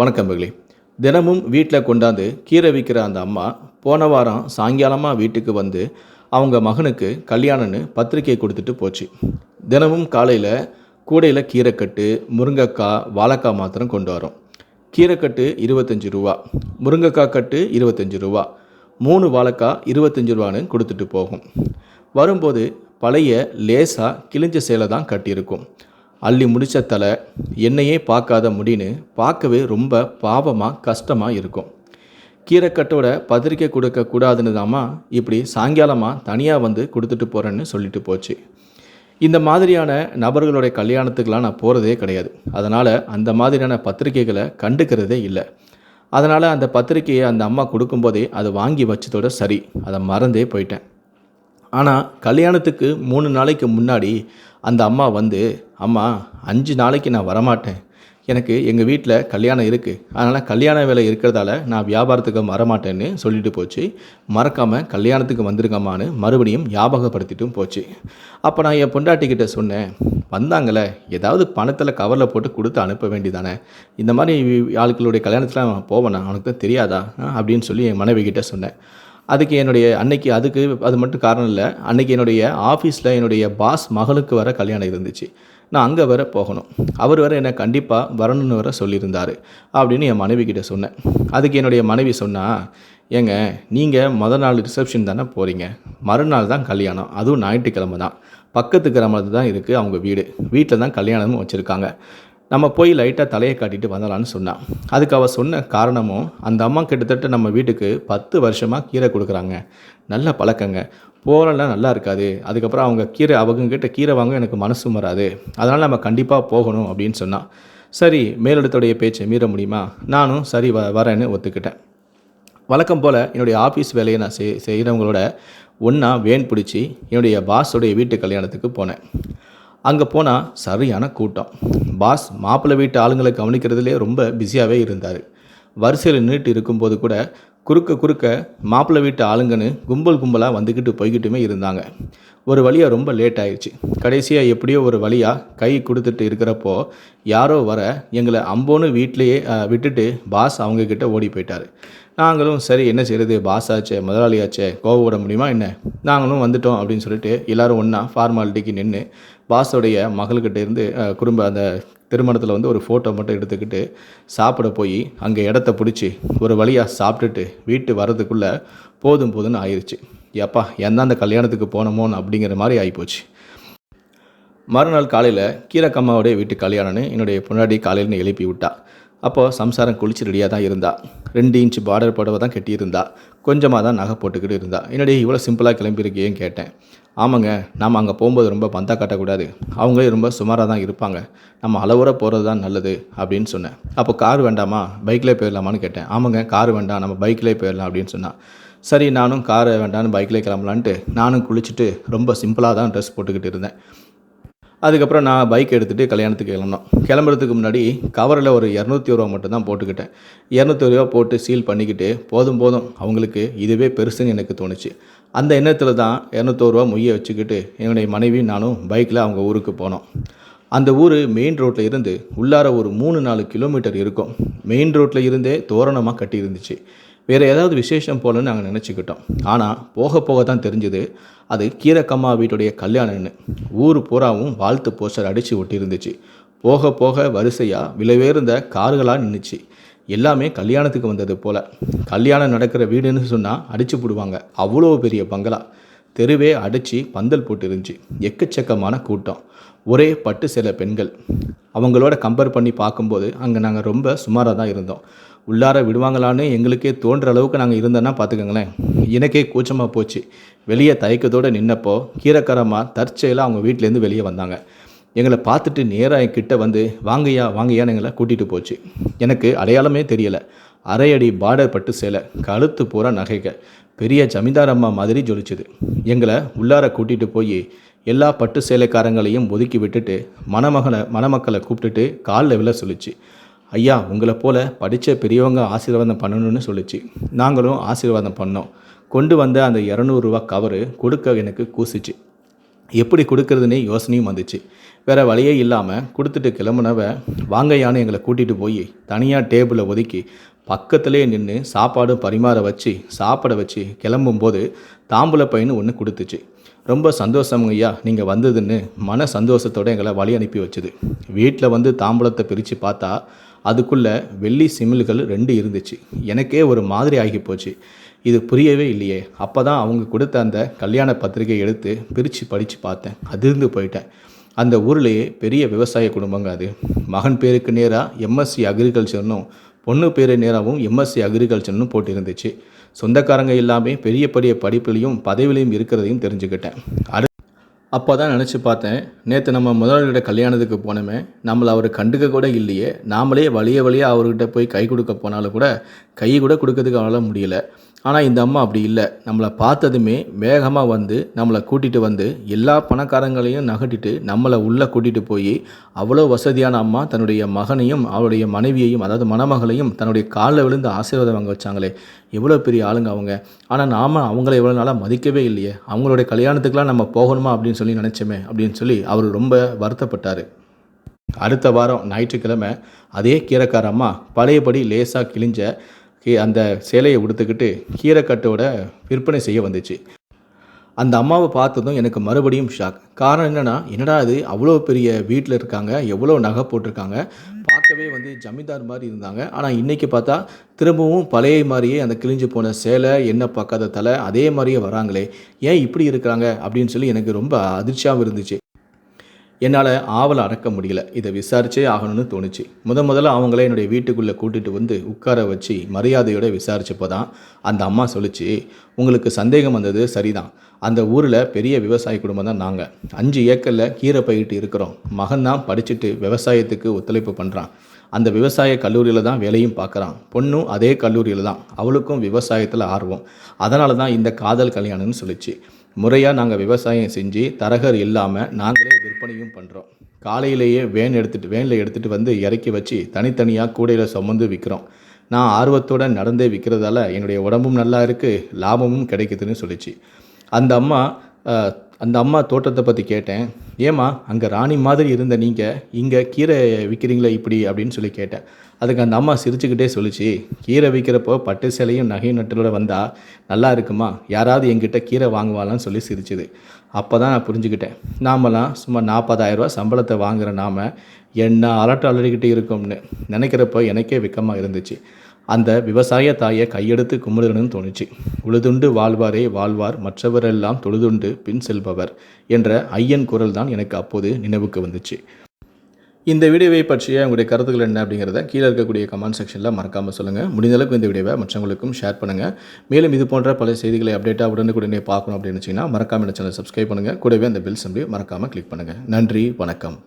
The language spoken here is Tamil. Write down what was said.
வணக்கம் மகளே. தினமும் வீட்டில் கொண்டாந்து கீரை விற்கிற அந்த அம்மா போன வாரம் சாயங்காலமாக வீட்டுக்கு வந்து அவங்க மகனுக்கு கல்யாணம்னு பத்திரிக்கை கொடுத்துட்டு போச்சு. தினமும் காலையில் கூடையில் கீரைக்கட்டு முருங்கைக்காய் வாழைக்காய் மாத்திரம் கொண்டு வரோம். கீரைக்கட்டு இருபத்தஞ்சி ரூபா முருங்கைக்காய் கட்டு இருபத்தஞ்சி ரூபா மூணு வாழைக்காய் இருபத்தஞ்சி ரூபான்னு கொடுத்துட்டு போகும். வரும்போது பழைய லேசாக கிழிஞ்ச சேலை தான் கட்டியிருக்கும். அள்ளி முடிச்ச தலை என்னையே பார்க்காத முடின்னு பார்க்கவே ரொம்ப பாவமாக கஷ்டமாக இருக்கும். கீரைக்கட்டோட பத்திரிக்கை கொடுக்க கூடாதுன்னு தாம்மா இப்படி சாயங்காலமாக தனியாக வந்து கொடுத்துட்டு போகிறேன்னு சொல்லிட்டு போச்சு. இந்த மாதிரியான நபர்களுடைய கல்யாணத்துக்கெலாம் நான் போகிறதே கிடையாது. அதனால் அந்த மாதிரியான பத்திரிக்கைகளை கண்டுக்கிறதே இல்லை. அதனால் அந்த பத்திரிக்கையை அந்த அம்மா கொடுக்கும்போதே அதை வாங்கி வச்சதோட சரி. அதை மறந்தே போயிட்டேன். ஆனால் கல்யாணத்துக்கு மூணு நாளைக்கு முன்னாடி அந்த அம்மா வந்து அம்மா அஞ்சு நாளைக்கு நான் வரமாட்டேன். எனக்கு எங்கள் வீட்டில் கல்யாணம் இருக்குது அதனால் கல்யாண வேலை இருக்கிறதால நான் வியாபாரத்துக்கு வரமாட்டேன்னு சொல்லிட்டு போச்சு. மறக்காமல் கல்யாணத்துக்கு வந்திருக்கம்மான்னு மறுபடியும் ஞாபகப்படுத்திட்டும் போச்சு. அப்போ நான் என் பொண்டாட்டிக்கிட்ட சொன்னேன் வந்தாங்களே ஏதாவது பணத்தில் கவரில் போட்டு கொடுத்து அனுப்ப வேண்டியதானே? இந்த மாதிரி ஆட்களுடைய கல்யாணத்தில் நான் அவனுக்கு தான் தெரியாதா? அப்படின்னு சொல்லி என் மனைவி கிட்டே சொன்னேன். அதுக்கு என்னுடைய அன்னைக்கு அதுக்கு அது மட்டும் காரணம் இல்லை. அன்னைக்கு என்னுடைய ஆஃபீஸில் என்னுடைய பாஸ் மகளுக்கு வர கல்யாணம் இருந்துச்சு. நான் அங்கே வர போகணும். அவர் வர என்னை கண்டிப்பாக வரணும்னு வர சொல்லியிருந்தார் அப்படின்னு என் மனைவி கிட்ட சொன்னேன். அதுக்கு என்னுடைய மனைவி சொன்னால் ஏங்க நீங்கள் மொதல் நாள் ரிசப்ஷன் தானே போகிறீங்க மறுநாள் தான் கல்யாணம். அதுவும் ஞாயிற்றுக்கிழமை தான். பக்கத்து கிராமத்தில் தான் இருக்குது அவங்க வீடு. வீட்டில் தான் கல்யாணமும் வச்சுருக்காங்க. நம்ம போய் லைட்டாக தலையை காட்டிட்டு வந்தலான்னு சொன்னான் அதுக்கு அவள் சொன்ன காரணமும் அந்த அம்மா கிட்டத்தட்ட நம்ம வீட்டுக்கு பத்து வருஷமாக கீரை கொடுக்குறாங்க. நல்ல பழக்கங்க. போகலாம் நல்லா இருக்காது. அதுக்கப்புறம் அவங்க கீரை அவங்கக்கிட்ட கீரை வாங்க எனக்கு மனசும் வராது. அதனால் நம்ம கண்டிப்பாக போகணும் அப்படின்னு சொன்னான் சரி மேலிடத்துடைய பேச்சை மீற முடியுமா? நானும் சரி வ வரேன்னு ஒத்துக்கிட்டேன். வழக்கம் போல் என்னுடைய ஆஃபீஸ் வேலையை நான் செய் செய்கிறவங்களோட ஒன்றா வேன் பிடிச்சி என்னுடைய பாஸோடைய வீட்டு கல்யாணத்துக்கு போனேன். அங்கே போனால் சரியான கூட்டம். பாஸ் மாப்பிள்ளை வீட்டு ஆளுங்களை கவனிக்கிறதுலே ரொம்ப பிஸியாகவே இருந்தார். வரிசையில் நின்றுட்டு இருக்கும்போது கூட குறுக்க குறுக்க மாப்பிள்ளை வீட்டு ஆளுங்கன்னு கும்பல் கும்பலாக வந்துக்கிட்டு போய்கிட்டுமே இருந்தாங்க. ஒரு வழியாக ரொம்ப லேட் ஆயிடுச்சு கடைசியாக எப்படியோ ஒரு வழியாக கை கொடுத்துட்டு இருக்கிறப்போ யாரோ வர எங்களை அம்போன்னு வீட்டிலையே விட்டுட்டு பாஸ் அவங்கக்கிட்ட ஓடி போயிட்டார். நாங்களும் சரி என்ன செய்கிறது பாஸ் ஆச்சே முதலாளியாச்சே கோவப்பட முடியுமா என்ன? நாங்களும் வந்துட்டோம் அப்படின்னு சொல்லிட்டு எல்லோரும் ஒன்றா ஃபார்மாலிட்டிக்கு நின்று பாஸோடைய மகள்கிட்ட இருந்து குடும்ப அந்த திருமணத்தில் வந்து ஒரு ஃபோட்டோ மட்டும் எடுத்துக்கிட்டு சாப்பிட போய் அங்கே இடத்த பிடிச்சி ஒரு வழியாக சாப்பிட்டுட்டு வீட்டு வர்றதுக்குள்ளே போதும் போதும்னு ஆயிடுச்சு ஏப்பா எந்த அந்த கல்யாணத்துக்கு போனோமோன்னு அப்படிங்கிற மாதிரி ஆகிப்போச்சு மறுநாள் காலையில் கீரக்கம்மாவுடைய வீட்டு கல்யாணம்னு என்னுடைய பொன்னாடி காலையில்னு எழுப்பி விட்டா. அப்போது சம்சாரம் குளிச்சு ரெடியாக தான் இருந்தா. ரெண்டு இன்ச் பார்டர் புடவை தான் கட்டியிருந்தா. கொஞ்சமாக தான் நகை போட்டுக்கிட்டு இருந்தா. என்னுடைய இவ்வளோ சிம்பிளாக கிளம்பியிருக்கேன்னு கேட்டேன். ஆமாங்க நாம் அங்கே போகும்போது ரொம்ப பந்தா காட்டக்கூடாது. அவங்களே ரொம்ப சுமாராக தான் இருப்பாங்க. நம்ம அளவுற போகிறது தான் நல்லது அப்படின்னு சொன்னேன். அப்போ கார் வேண்டாமா? பைக்கில் போயிடலாமான்னு கேட்டேன். ஆமாங்க கார் வேண்டாம். நம்ம பைக்கில் போயிடலாம் அப்படின்னு சொன்னான் சரி நானும் காரை வேண்டான்னு பைக்கில் கிளம்பலான்ட்டு நானும் குளிச்சுட்டு ரொம்ப சிம்பிளாக தான் ட்ரெஸ் போட்டுக்கிட்டு இருந்தேன். அதுக்கப்புறம் நான் பைக் எடுத்துகிட்டு கல்யாணத்துக்கு கிளம்பினோம். கிளம்புறதுக்கு முன்னாடி கவரில் ஒரு இரநூத்தி ரூபா மட்டும் தான் போட்டுக்கிட்டேன். இரநூத்தி ரூபா போட்டு சீல் பண்ணிக்கிட்டு போதும் போதும். அவங்களுக்கு இதுவே பெருசுன்னு எனக்கு தோணுச்சு. அந்த எண்ணத்தில் தான் இரநூத்தோருவா மொய்யை வச்சுக்கிட்டு என்னுடைய மனைவி நானும் பைக்கில் அவங்க ஊருக்கு போனோம். அந்த ஊர் மெயின் ரோட்டில் இருந்து உள்ளார ஒரு மூணு நாலு கிலோமீட்டர் இருக்கும். மெயின் ரோட்டில் இருந்தே தோரணமாக கட்டியிருந்துச்சு. வேறு ஏதாவது விசேஷம் போலன்னு நாங்கள் நினச்சிக்கிட்டோம். ஆனால் போக போக தான் தெரிஞ்சுது அது கீரக்கம்மா வீட்டுடைய கல்யாணம்னு. ஊர் பூராவும் வாழ்த்து போஸ்டர் அடித்து ஒட்டியிருந்துச்சு. போக போக வரிசையாக விலைவேர்ந்த கார்களாக நின்றுச்சு எல்லாமே கல்யாணத்துக்கு வந்தது போல். கல்யாணம் நடக்கிற வீடுன்னு சொன்னால் அடித்து போடுவாங்க. அவ்வளோ பெரிய பங்களா. தெருவே அடித்து பந்தல் போட்டு இருந்துச்சு எக்கச்சக்கமான கூட்டம். ஒரே பட்டு சில பெண்கள். அவங்களோட கம்பேர் பண்ணி பார்க்கும்போது அங்கே நாங்கள் ரொம்ப சுமாராக தான் இருந்தோம். உள்ளார விடுவாங்களான்னு எங்களுக்கே தோன்ற அளவுக்கு நாங்கள் இருந்தோன்னா பார்த்துக்கோங்களேன் எனக்கே கூச்சமாக போச்சு. வெளியே தயக்கத்தோடு நின்னப்போ கீரக்கரமாக தற்செயலாக அவங்க வீட்டிலேருந்து வெளியே வந்தாங்க. எங்களை பார்த்துட்டு நேராக கிட்ட வந்து வாங்கய்யா வாங்கையான்னு எங்களை கூட்டிகிட்டு போச்சு. எனக்கு அடையாளமே தெரியலை. அரை அடி பார்டர் பட்டு சேலை கழுத்து பூரா நகைக பெரிய ஜமீன்தார் அம்மா மாதிரி ஜொலிச்சுது. எங்களை உள்ளார கூட்டிகிட்டு போய் எல்லா பட்டு சேலைக்காரங்களையும் ஒதுக்கி விட்டுட்டு மணமகளை மணமக்களை கூப்பிட்டுட்டு காலில் விழ சொல்லிச்சு. ஐயா உங்களை போல் படித்த பெரியவங்க ஆசீர்வாதம் பண்ணணும்னு சொல்லிச்சு. நாங்களும் ஆசீர்வாதம் பண்ணோம். கொண்டு வந்த அந்த இரநூறுவா கவரு கொடுக்க எனக்கு கூசிச்சு. எப்படி கொடுக்கறதுனே யோசனையும் வந்துச்சு. வேறு வழியே இல்லாமல் கொடுத்துட்டு கிளம்புனவ வாங்கையான்னு எங்களை கூட்டிகிட்டு போய் தனியாக டேபிளை ஒதுக்கி பக்கத்திலே நின்று சாப்பாடு பரிமாற வச்சு சாப்பிட வச்சு கிளம்பும்போது தாம்பூல பையனு ஒன்று கொடுத்துச்சு. ரொம்ப சந்தோஷம் ஐயா நீங்கள் வந்ததுன்னு மன சந்தோஷத்தோடு எங்களை வழி அனுப்பி வச்சுது. வீட்டில் வந்து தாம்பூலத்தை பிரித்து பார்த்தா அதுக்குள்ளே வெள்ளி சிமில்கள் ரெண்டு இருந்துச்சு. எனக்கே ஒரு மாதிரி ஆகி போச்சு. இது புரியவே இல்லையே. அப்போ தான் அவங்க கொடுத்த அந்த கல்யாண பத்திரிகை எடுத்து பிரித்து படித்து பார்த்தேன். அதிர்ந்து போயிட்டேன். அந்த ஊர்லேயே பெரிய விவசாய குடும்பங்க அது. மகன் பேருக்கு நேராக எம்எஸ்சி அக்ரிகல்ச்சர்னும் பொண்ணு பேர் நேராகவும் எம்எஸ்சி அக்ரிகல்ச்சர்னு போட்டு இருந்துச்சு சொந்தக்காரங்க எல்லாமே பெரிய பெரிய படிப்புலையும் பதவியிலையும் இருக்கிறதையும் தெரிஞ்சுக்கிட்டேன். அடு அப்போ தான் நினச்சி பார்த்தேன் நேற்று நம்ம முதலாளியோட கல்யாணத்துக்கு போனோமே நம்மளை அவர் கண்டுக்க கூட இல்லையே நாமளே வழிய வழியாக அவர்கிட்ட போய் கை கொடுக்க போனாலும் கூட கை கூட கொடுக்கறதுக்கு அவளால் முடியலை. ஆனால் இந்த அம்மா அப்படி இல்லை. நம்மளை பார்த்ததுமே வேகமாக வந்து நம்மளை கூட்டிகிட்டு வந்து எல்லா பணக்காரங்களையும் நகட்டிட்டு நம்மளை உள்ளே கூட்டிகிட்டு போய் அவ்வளோ வசதியான அம்மா தன்னுடைய மகனையும் அவருடைய மனைவியையும் அதாவது மணமகளையும் தன்னுடைய காலில் விழுந்து ஆசீர்வாதம் வாங்க வச்சாங்களே. எவ்வளோ பெரிய ஆளுங்க அவங்க. ஆனால் நாம் அவங்கள எவ்வளோ நாளாக மதிக்கவே இல்லையே. அவங்களுடைய கல்யாணத்துக்கெலாம் நம்ம போகணுமா அப்படின்னு சொல்லி நினச்சோமே அப்படின்னு சொல்லி அவர் ரொம்ப வருத்தப்பட்டார். அடுத்த வாரம் ஞாயிற்றுக்கிழமை அதே கீரைக்கார அம்மா பழையபடி லேசாக கிழிஞ்ச அந்த சேலையை உடுத்துக்கிட்டு கீரைக்கட்டோட விற்பனை செய்ய வந்துச்சு. அந்த அம்மாவை பார்த்ததும் எனக்கு மறுபடியும் ஷாக் காரணம் என்னென்னா என்னடா இது அவ்வளோ பெரிய வீட்டில் இருக்காங்க எவ்வளோ நகை போட்டிருக்காங்க பார்க்கவே வந்து ஜமீன்தார் மாதிரி இருந்தாங்க. ஆனால் இன்றைக்கி பார்த்தா திரும்பவும் பழைய மாதிரியே அந்த கிழிஞ்சு போன சேலை என்ன பார்க்காத தலை அதே மாதிரியே வராங்களே. ஏன் இப்படி இருக்கிறாங்க? அப்படின்னு சொல்லி எனக்கு ரொம்ப அதிர்ச்சியாகவும் இருந்துச்சு. என்னால் ஆவலை அடக்க முடியல. இதை விசாரிச்சே ஆகணும்னு தோணுச்சு. முத முதல்ல அவங்கள என்னுடைய வீட்டுக்குள்ளே கூட்டிகிட்டு வந்து உட்கார வச்சு மரியாதையோட விசாரிச்சப்போ தான் அந்த அம்மா சொல்லிச்சு உங்களுக்கு சந்தேகம் வந்தது சரிதான். அந்த ஊரில் பெரிய விவசாய குடும்பம் தான் நாங்கள் அஞ்சு ஏக்கரில் கீரை பயிட்டு இருக்கிறோம். மகன் தான் படிச்சுட்டு விவசாயத்துக்கு ஒத்துழைப்பு பண்ணுறான் அந்த விவசாய கல்லூரியில் தான் வேலையும் பார்க்குறான். பொண்ணும் அதே கல்லூரியில் தான். அவளுக்கும் விவசாயத்தில் ஆர்வம். அதனால தான் இந்த காதல் கல்யாணம்னு சொல்லிச்சு. முறையாக நாங்கள் விவசாயம் செஞ்சு தரகர் இல்லாமல் நாங்களே விற்பனையும் பண்ணுறோம் காலையிலேயே வேன் எடுத்துகிட்டு வேனில் எடுத்துகிட்டு வந்து இறக்கி வச்சு தனித்தனியாக கூடையில் சுமந்து விற்கிறோம் நான் ஆர்வத்தோட நடந்தே விற்கிறதால என்னுடைய உடம்பும் நல்லா இருக்குது லாபமும் கிடைக்குதுன்னு சொல்லிச்சு. அந்த அம்மா அந்த அம்மா தோட்டத்தை பற்றி கேட்டேன். ஏம்மா அங்கே ராணி மாதிரி இருந்த நீங்கள் இங்கே கீரை விற்கிறீங்களே இப்படி அப்படின்னு சொல்லி கேட்டேன். அதுக்கு அந்த அம்மா சிரிச்சுக்கிட்டே சொல்லிச்சு கீரை விற்கிறப்போ பட்டு சேலையும் நகையும் நட்டலோட வந்தால் நல்லா இருக்குமா? யாராவது எங்கிட்ட கீரை வாங்குவாளான்னு சொல்லி சிரிச்சுது. அப்போ தான் நான் புரிஞ்சுக்கிட்டேன். நாமெல்லாம் சும்மா நாற்பதாயிரரூவா சம்பளத்தை வாங்குற நாம என்ன அலட்டு அலறிக்கிட்டு இருக்கோம்னு நினைக்கிறப்போ எனக்கே வெக்கமாக இருந்துச்சு. அந்த விவசாய தாயை கையெடுத்து கும்பிடணும்னு தோணுச்சு. உழுதுண்டு வாழ்வாரே வாழ்வார் மற்றவரெல்லாம் தொழுதுண்டு பின் செல்பவர் என்ற ஐயன் குரல் தான் எனக்கு அப்போது நினைவுக்கு வந்துச்சு. இந்த வீடியோவை பற்றிய உங்களுடைய கருத்துக்கள் என்ன அப்படிங்கிறத கீழே இருக்கக்கூடிய கமெண்ட் செக்ஷனில் மறக்காமல் சொல்லுங்கள் முடிந்த அளவுக்கு இந்த வீடியோவை மற்றவங்களுக்கும் ஷேர் பண்ணுங்கள் மேலும் இது போன்ற பல செய்திகளை அப்டேட்டாக உடனுக்குடனே பார்க்கணும் அப்படின்னு வச்சிங்கன்னா மறக்காமல் இந்த சேனல் சப்ஸ்கிரைப் பண்ணுங்கள் கூடவே அந்த பெல் சம்பி மறக்காமல் கிளிக் பண்ணுங்கள் நன்றி வணக்கம்.